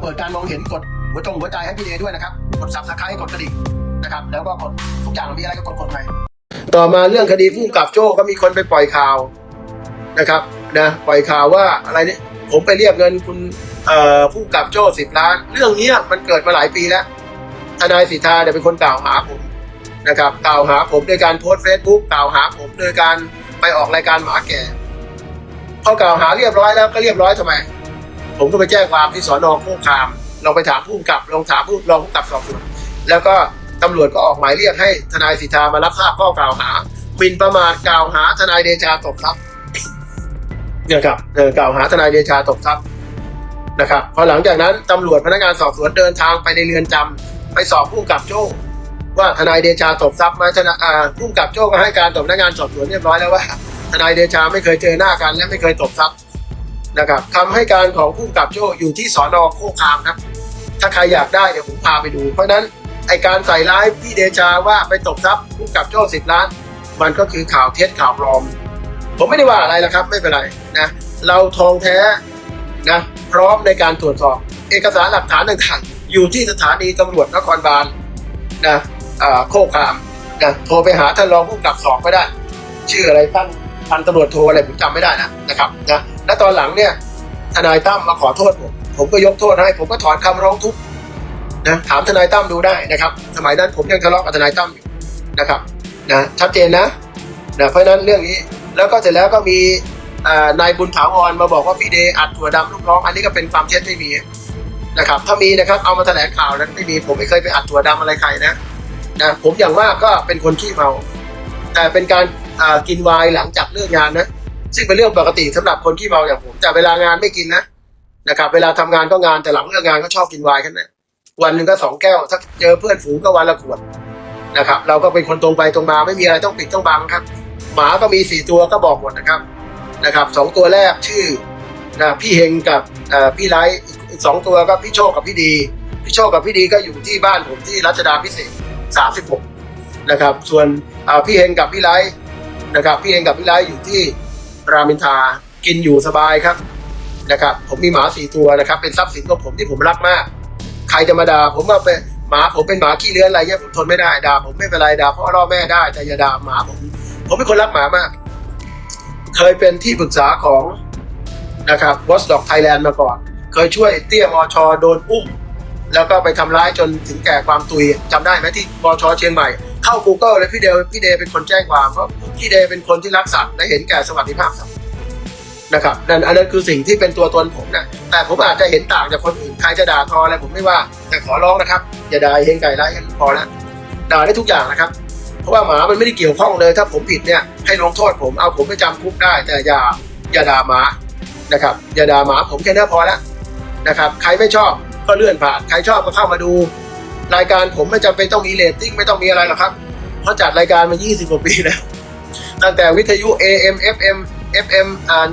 เปิดการมองเห็นกดหัวจงหัวใจให้พี่เดด้วยนะครับ กดซับสไครต์กดกระดิ่งนะครับ แล้วก็กดทุกอย่างมีอะไรก็กดกดไปต่อมาเรื่องคดีผู้กับโจ้ก็มีคนไปปล่อยข่าวนะครับนะปล่อยข่าวว่าอะไรเนี่ยผมไปเรียกเงินคุณผู้กับโจ้สิบล้าน เรื่องนี้มันเกิดมาหลายปีแล้วทนายสิทธาเนี่ยเป็นคนกล่าวหาผมนะครับกล่าวหาผมโดยการโพสต์เฟซบุ๊กกล่าวหาผมโดยการไปออกรายการหมาแก่พอกล่าวหาเรียบร้อยแล้วก็เรียบร้อยทำไม ผมก็ไปแจ้งความที่สอนอโคกคามลองไปถามผู้กำกับลองถามผู้รองผู้กำกับสอบสวนแล้วก็ตำรวจก็ออกหมายเรียกให้ทนายสิทธามารับทราบข้อกล่าวหาหมิ่นประมาทกล่าวหาทนายเดชาตกทรัพย์เนี่ยครับเออกล่าวหาทนายเดชาตกทรัพย์นะครับพอหลังจากนั้นตำรวจพนักงานสอบสวนเดินทางไปในเรือนจำไปสอบผู้กำกับโจ้ว่าทนายเดชาตกทรัพย์ไหมทนายอ่าผู้กำกับโจ้ก็ให้การต่อพนักงานสอบสวนเรียบร้อยแล้วว่า ทนายเดชาไม่เคยเจอหน้ากันและไม่เคยตบทรัพย์ นะครับคำให้การของผู้กับโจ้อยู่ที่สอนอโคคามครับ ถ้าใครอยากได้เดี๋ยวผมพาไปดู เพราะนั้นไอการใส่ร้ายพี่เดชาว่าไปตบทรัพย์ผู้กับโจ้สิบล้าน มันก็คือข่าวเท็จข่าวปลอม ผมไม่ได้ว่าอะไรนะครับ ไม่เป็นไรนะเราทองแท้นะพร้อมในการตรวจสอบ เอกสารหลักฐานต่างๆอยู่ที่สถานีตำรวจนครบาลนะอ่าโคคามนะโทรไปหาท่านรองผู้กำกับสอบก็ได้ ชื่ออะไรท่านพันตำรวจโทอะไรผมจำไม่ได้นะนะครับนะ และตอนหลังเนี่ยทนายตั้มมาขอโทษผม ผมก็ยกโทษให้ ผมก็ถอนคำร้องทุกข์นะถามทนายตั้มดูได้นะครับ สมัยนั้นผมยังทะเลาะกับทนายตั้มอยู่นะครับนะชัดเจนนะนะเพราะนั้นเรื่องนี้แล้วก็เสร็จแล้วก็มีนายบุญถาวรมาบอกว่าพี่เดย์อัดถั่วดำลูกน้อง อันนี้ก็เป็นความเท็จไม่มีนะครับ ถ้ามีนะครับเอามาแถลงข่าวนั้นไม่มีผมไม่เคยไปอัดถั่วดำอะไรใครนะนะผมอย่างมากก็เป็นคนขี้เมา แต่เป็นการกินไวน์หลังจากเลิกงานนะ ซึ่งเป็นเรื่องปกติสำหรับคนที่เมาอย่างผมแต่เวลางานไม่กินนะนะครับ เวลาทำงานก็งานแต่หลังเลิกงานก็ชอบกินไวน์กันนะวันหนึ่งก็สองแก้วถ้าเจอเพื่อนฝูงก็วันละขวดนะครับ เราก็เป็นคนตรงไปตรงมาไม่มีอะไรต้องปิดต้องบังครับ หมาก็มีสี่ตัวก็บอกหมดนะครับนะครับสองตัวแรกชื่อนะพี่เฮงกับอ่อพี่ไลท์อีกสองตัวก็พี่โชคกับพี่ดี พี่โชคกับพี่ดีก็อยู่ที่บ้านผมที่รัชดาพิเศษสามสิบหกนะครับ ส่วนอ่าพี่เฮงกับพี่ไลท์นะครับ พี่เองกับพี่ไลท์อยู่ที่ รามอินทากินอยู่สบายครับนะครับ ผมมีหมาสี่ตัวนะครับ เป็นทรัพย์สินของผมที่ผมรักมาก ใครจะมาด่าผมว่าเป็นหมาผมเป็นหมาขี้เลื้อนอะไรเงี้ยผมทนไม่ได้ด่าผมไม่เป็นไรด่าพ่อล่อแม่ได้แต่อย่าด่าหมาผม ผมเป็นคนรักหมามาก เคยเป็นที่ปรึกษาของนะครับ Watchdog Thailand มาก่อน เคยช่วยเตี้ยมอชอโดนอุ้ม แล้วก็ไปทำร้ายจนถึงแก่ความตุยจำได้ไหมที่มอชอเชียงใหม่ เข้า Google เลยพี่เดย์พี่เดเป็นคนแจ้งความเพราะพี่เดเป็นคนที่รักสัตว์และเห็นแก่สวัสดิภาพสัตว์นะครับนั่นอันนั้นคือสิ่งที่เป็นตัวตนผมนะแต่ผมอาจจะเห็นต่างจากคนอื่นใครจะด่าทออะไรผมไม่ว่า แต่ขอร้องนะครับอย่าด่าเฮงไก่ไร้กันพอแล้วด่าได้ทุกอย่างนะครับ เพราะว่าหมามันไม่ได้เกี่ยวข้องเลย ถ้าผมผิดเนี่ยให้ลงโทษผมเอาผมไปจำคุกได้ แต่อย่าอย่าด่าหมานะครับ อย่าด่าหมาผมแค่นี้พอแล้วนะครับ ใครไม่ชอบก็เลื่อนผ่าน ใครชอบก็เข้ามาดู รายการผมไม่จำเป็นต้องมีเรตติ้งไม่ต้องมีอะไรหรอกครับ เพราะจัดรายการมา 20 กว่าปีแล้ว ตั้งแต่วิทยุ AM FM FM อ่า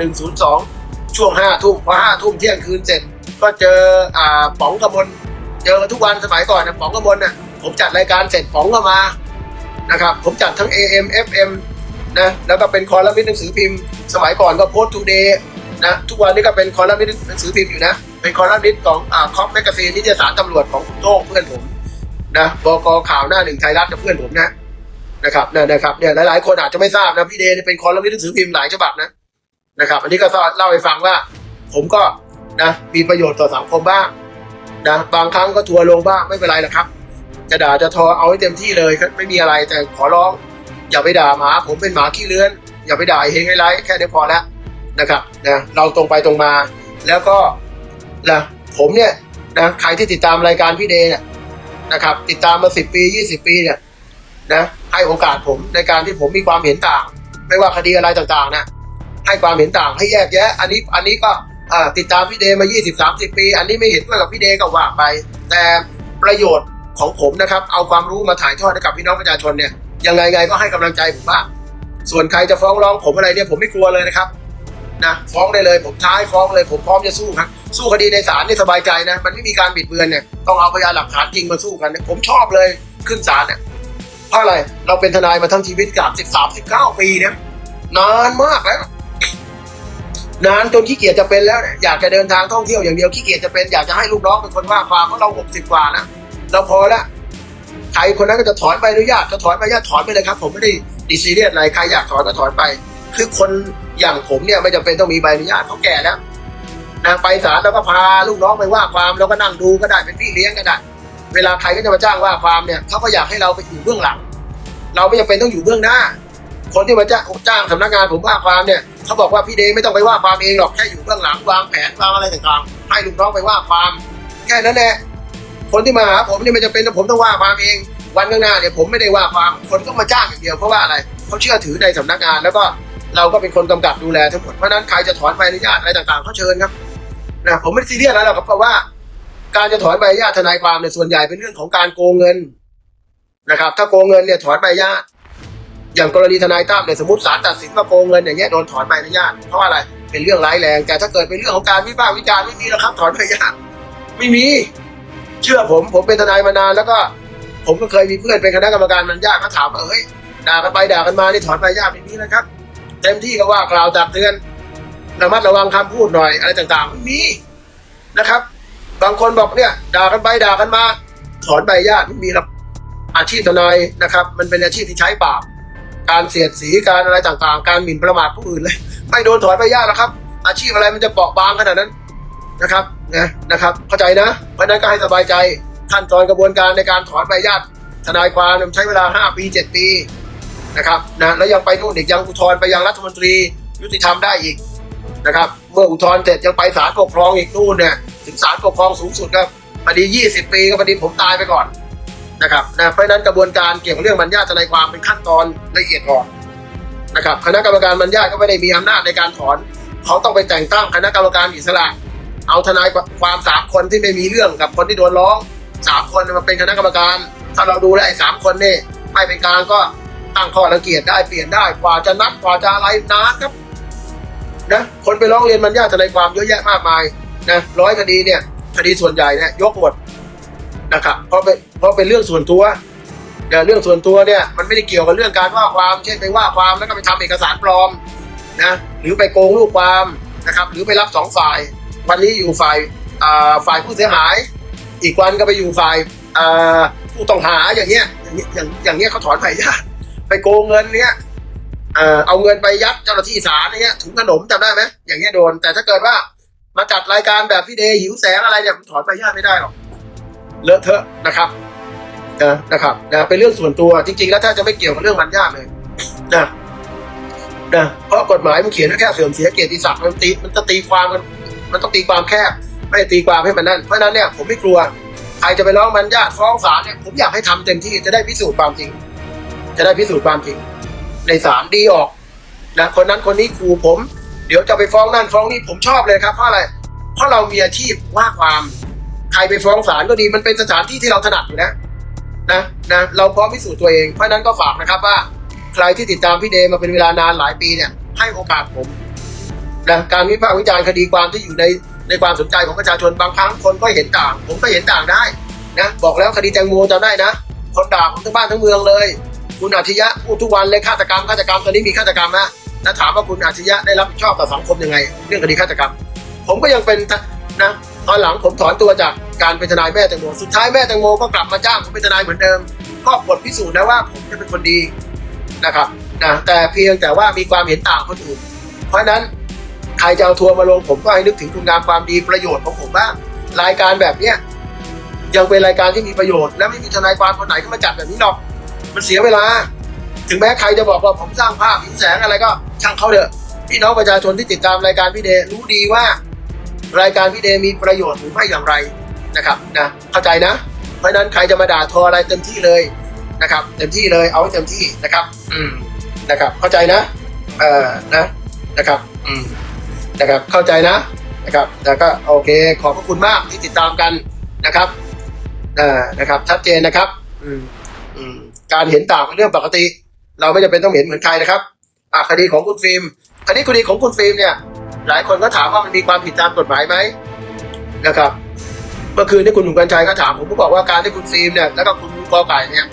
102 ช่วง 5 ทุ่มพอ5ทุ่มเที่ยงคืนเสร็จ ก็เจออ่าป๋องกระมลเจอกันทุกวันสมัยก่อนนะป๋องกระมลน่ะผมจัดรายการเสร็จป๋องก็มานะครับผมจัดทั้ง AM FM นะแล้วก็เป็นคอลัมนิสต์หนังสือพิมพ์ สมัยก่อนก็โพสต์ทูเดย์นะทุกวันนี้ก็เป็นคอลัมนิสต์หนังสือพิมพ์อยู่นะ เป็นคอลัมนิสต์ของอ่าคอปแมกกาซีนนิตยสารตำรวจของคุณโต้งเพื่อนผม นะบกข่าวหน้าหนึ่งไทยรัฐกับเพื่อนผมนะนะครับเนี่ยนะครับเนี่ยหลายๆคนอาจจะไม่ทราบนะพี่เดย์เนี่ยเป็นคอลัมนิสต์หนังสือพิมพ์หลายฉบับนะนะครับ อันนี้ก็เล่าให้ฟังว่า ผมก็นะมีประโยชน์ต่อสังคมบ้างนะบางครั้งก็ทัวร์ลงบ้างไม่เป็นไรนะครับ จะด่าจะทอเอาให้เต็มที่เลยไม่มีอะไรแต่ขอร้อง อย่าไปด่าหมาผมเป็นหมาขี้เลื้อน อย่าไปด่าเฮงไอ้ไรแค่นี้พอแล้วนะครับนะเราตรงไปตรงมา แล้วก็นะผมเนี่ยนะใครที่ติดตามรายการพี่เดย์เนี่ย นะครับ ติดตามมาสิบปียี่สิบปีเนี่ยนะให้โอกาสผมในการที่ผมมีความเห็นต่าง ไม่ว่าคดีอะไรต่างๆนะให้ความเห็นต่างให้แยกแยะ อันนี้อันนี้ก็ติดตามพี่เดย์มา 20 30 ปี อันนี้ไม่เห็นด้วยกับพี่เดย์ก็ว่าไป แต่ประโยชน์ของผมนะครับ เอาความรู้มาถ่ายทอดให้กับพี่น้องประชาชนเนี่ยยังไงไงก็ให้กำลังใจผมบ้าส่วนใครจะฟ้องร้องผมอะไรเนี่ยผมไม่กลัวเลยนะครับนะฟ้องได้เลยผมท้ายฟ้องเลยผมพร้อมจะสู้ครับ สู้คดีในศาลนี่สบายใจนะ มันไม่มีการบิดเบือนเนี่ยต้องเอาพยานหลักฐานจริงมาสู้กันเนี่ยผมชอบเลยขึ้นศาลเนี่ยเพราะอะไรเราเป็นทนายมาทั้งชีวิตกับสิบสามสิบเก้าปีเนี่ยนานมากแล้วนานจนขี้เกียจจะเป็นแล้วเนี่ยอยากจะเดินทางท่องเที่ยวอย่างเดียวขี้เกียจจะเป็นอยากจะให้ลูกน้องเป็นคนว่าความเพราะเราหกสิบกว่านะเราพอละใครคนนั้นก็จะถอนใบอนุญาตจะถอนใบอนุญาตถอนไปเลยครับ ผมไม่ได้ดีซีเรียสอะไรใครอยากถอนก็ถอนไป คือคนอย่างผมเนี่ยไม่จำเป็นต้องมีใบอนุญาตเขาแก่แล้ว นะไปศาลแล้วก็พาลูกน้องไปว่าความแล้วก็นั่งดูก็ได้เป็นพี่เลี้ยงก็ได้เวลาใครก็จะมาจ้างว่าความเนี่ยเขาก็อยากให้เราไปอยู่เบื้องหลัง เราไม่จำเป็นต้องอยู่เบื้องหน้า คนที่มาจ้างจ้างสำนักงานผมว่าความเนี่ยเขาบอกว่าพี่เดย์ไม่ต้องไปว่าความเองหรอกแค่อยู่เบื้องหลังวางแผนวางอะไรต่างๆให้ลูกน้องไปว่าความแค่นั้นแหละคนที่มาหาผมนี่ไม่จำเป็นต้องผมต้องว่าความเอง วันข้างหน้าเนี่ยผมไม่ได้ว่าความคนก็มาจ้างอย่างเดียวเพราะว่าอะไรเขาเชื่อถือในสำนักงานแล้วก็เราก็เป็นคนกำกับดูแลทั้งหมดเพราะฉะนั้นใครจะถอนใบอนุญาตอะไรต่างๆเขาเชิญครับ นะผมไม่ซีเรียสอะไรหรอกครับเพราะว่า การจะถอนใบอนุญาตทนายความเนี่ยส่วนใหญ่เป็นเรื่องของการโกงเงินนะครับ ถ้าโกงเงินเนี่ยถอนใบอนุญาตอย่างกรณีทนายตั้มเนี่ยสมมติศาลตัดสินว่าโกงเงินอย่างเงี้ยโดนถอนใบอนุญาตเพราะอะไรเป็นเรื่องร้ายแรง แต่ถ้าเกิดเป็นเรื่องของการวิพากษ์วิจารณ์ไม่มีแล้วครับ ถอนใบอนุญาตไม่มี เชื่อผม ผมเป็นทนายมานานแล้วก็ ผมก็เคยมีเพื่อนเป็นคณะกรรมการมันยากก็ถามว่าเฮ้ยด่ากันไปด่ากันมานี่ถอนใบอนุญาตไม่มีนะครับ เต็มที่ก็ว่ากล่าวตักเตือน ระมัดระวังคำพูดหน่อยอะไรต่างๆม่มีนะครับ บางคนบอกเนี่ย ด่ากันไปด่ากันมาถอนใบญาตไม่มีหรอกอาชีพทนายนะครับ มันเป็นอาชีพที่ใช้ปากการเสียดสีการอะไรต่างๆ การหมิ่นประมาทผู้อื่นเลยไม่โดนถอนใบอนุญาตนะครับ อาชีพอะไรมันจะเปราะบางขนาดนั้นนะครับนะนะครับ เข้าใจนะเพราะนั้นก็ให้สบายใจขั้นตอนกระบวนการในการถอนใบญาตทนายความมันใช้เวลา 5 ปี 7 ปีนะครับนะแล้วยังไปนู่นอีกยังอุทธรณ์ไปยังรัฐมนตรียุติธรรมได้อีก นะครับ เมื่ออุทธรณ์เสร็จยังไปศาลปกครองอีกนู่นเนี่ยถึงศาลปกครองสูงสุดครับพอดี 20 ปีก็พอดีผมตายไปก่อนนะครับนะเพราะนั้นกระบวนการเกี่ยวกับเรื่องบรรยาทนายความเป็นขั้นตอนละเอียดอ่อนนะครับ คณะกรรมการบรรยาทก็ไม่ได้มีอำนาจในการถอน เขาต้องไปแต่งตั้งคณะกรรมการอิสระ เอาทนายความสามคนที่ไม่มีเรื่องกับคนที่โดนร้องสามคนมาเป็นคณะกรรมการ ถ้าเราดูแลไอ้สามคนนี่ไม่เป็นกลางก็ตั้งข้อรังเกียจได้เปลี่ยนได้กว่าจะนัดกว่าจะอะไรนานครับ นะคนไปร้องเรียนบรรยาทนายความเยอะแยะมากมายนะร้อยคดีเนี่ยคดีส่วนใหญ่เนี่ยยกหมดนะครับเพราะเป็นเพราะเป็นเรื่องส่วนตัวแต่เรื่องส่วนตัวเนี่ยมันไม่ได้เกี่ยวกับเรื่องการว่าความ เช่นไปว่าความแล้วก็ไปทำเอกสารปลอมนะหรือไปโกงลูกความนะครับหรือไปรับสองฝ่าย วันนี้อยู่ฝ่ายอ่าฝ่ายผู้เสียหาย อีกวันก็ไปอยู่ฝ่ายอ่าผู้ต้องหาอย่างเงี้ยอย่างเงี้ยอย่างเงี้ยเขาถอนใบญาตไปโกงเงินเนี้ย เออเอาเงินไปยัดเจ้าหน้าที่ศาลอย่างเงี้ยถุงขนมจำได้ไหมอย่างเงี้ยโดน แต่ถ้าเกิดว่ามาจัดรายการแบบพี่เดย์หิวแสงอะไรเนี่ยถอนใบอนุญาตไม่ได้หรอกเลอะเทอะนะครับนะนะครับนะเป็นเรื่องส่วนตัวจริงๆ แล้วถ้าจะไม่เกี่ยวกับเรื่องมันยากเลยนะนะเพราะกฎหมายมันเขียนแค่เสื่อมเสียเกียรติศักดิ์มันตีมันจะตีความมันมันต้องตีความแคบไม่ตีความให้มันนั่นเพราะนั้นเนี่ยผมไม่กลัวใครจะไปร้องมันญาติฟ้องศาลเนี่ยผมอยากให้ทำเต็มที่จะได้พิสูจน์ความจริง จะได้พิสูจน์ความจริง ในศาลดีออกนะคนนั้นคนนี้ครูผม เดี๋ยวจะไปฟ้องนั่นฟ้องนี่ผมชอบเลยครับเพราะอะไรเพราะเรามีอาชีพว่าความใครไปฟ้องศาลก็ดีมันเป็นสถานที่ที่เราถนัดอยู่นะนะนะเราพร้อมพิสูจน์ตัวเองเพราะนั้นก็ฝากนะครับว่า ใครที่ติดตามพี่เดมาเป็นเวลานานหลายปีเนี่ย ให้โอกาสผมนะการวิพากษ์วิจารณ์คดีความที่อยู่ในในความสนใจของประชาชนบางครั้งคนก็เห็นต่าง ผมก็เห็นต่างได้นะบอกแล้วคดีแตงโมจำได้นะ คนด่าผมทั้งบ้านทั้งเมืองเลย คุณอาชญะพูดทุกวันเลยฆาตกรรมฆาตกรรมตอนนี้มีฆาตกรรมนะแล้วถามว่าคุณอาชญะได้รับผิดชอบต่อสังคมยังไง เรื่องคดีฆาตกรรม ผมก็ยังเป็นนะตอนหลังผมถอนตัวจากการเป็นทนายแม่แตงโมสุดท้ายแม่แตงโมก็กลับมาจ้างผมเป็นทนายเหมือนเดิมก็บทพิสูจน์นะว่าผมจะเป็นคนดีนะครับนะแต่เพียงแต่ว่ามีความเห็นต่างคนอื่น เพราะฉะนั้นใครจะเอาทัวร์มาลงผมก็ให้นึกถึงคุณงามความดีประโยชน์ของผมบ้างรายการแบบเนี้ยยังเป็นรายการที่มีประโยชน์ และไม่มีทนายความคนไหนเข้ามาจัดแบบนี้หรอก มันเสียเวลา ถึงแม้ใครจะบอกว่าผมสร้างภาพหิวแสงอะไรก็ช่างเขาเถอะ พี่น้องประชาชนที่ติดตามรายการพี่เดรู้ดีว่า รายการพี่เดย์มีประโยชน์หรือไม่อย่างไรนะครับนะเข้าใจนะ เพราะฉะนั้นใครจะมาด่าทออะไรเต็มที่เลยนะครับ เต็มที่เลยเอาให้เต็มที่นะครับ อืมนะครับ เข้าใจนะเอ่อนะนะครับอืมนะครับเข้าใจนะนะครับแล้วก็โอเคขอบพระคุณมากที่ติดตามกันนะครับอ่านะครับ ชัดเจนนะครับ อืมอืม การเห็นต่างเป็นเรื่องปกติ เราไม่จำเป็นต้องเห็นเหมือนใครนะครับคดีของคุณฟิล์มคดีคดีของคุณฟิล์มเนี่ย หลายคนก็ถามว่ามันมีความผิดตามกฎหมายไหมนะครับ เมื่อคืนที่คุณหนุ่มกัญชัยก็ถามผมก็บอกว่าการที่คุณฟิล์มเนี่ยแล้วก็คุณกอไก่เนี่ย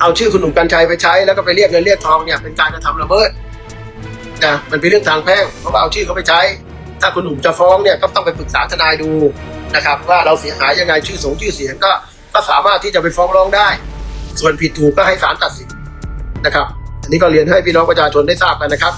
เอาชื่อคุณหนุ่มกัญชัยไปใช้แล้วก็ไปเรียกเงินเรียกทองเนี่ยเป็นการกระทำละเมิดนะมันเป็นเรื่องทางแพ่งเขาก็เอาชื่อเขาไปใช้ ถ้าคุณหนุ่มจะฟ้องเนี่ยก็ต้องไปปรึกษาทนายดูนะครับ ว่าเราเสียหายยังไงชื่อสงชื่อเสียงก็ก็สามารถที่จะไปฟ้องร้องได้ ส่วนผิดถูกก็ให้ศาลตัดสินนะครับ อันนี้ก็เรียนให้พี่น้องประชาชนได้ทราบกันนะครับ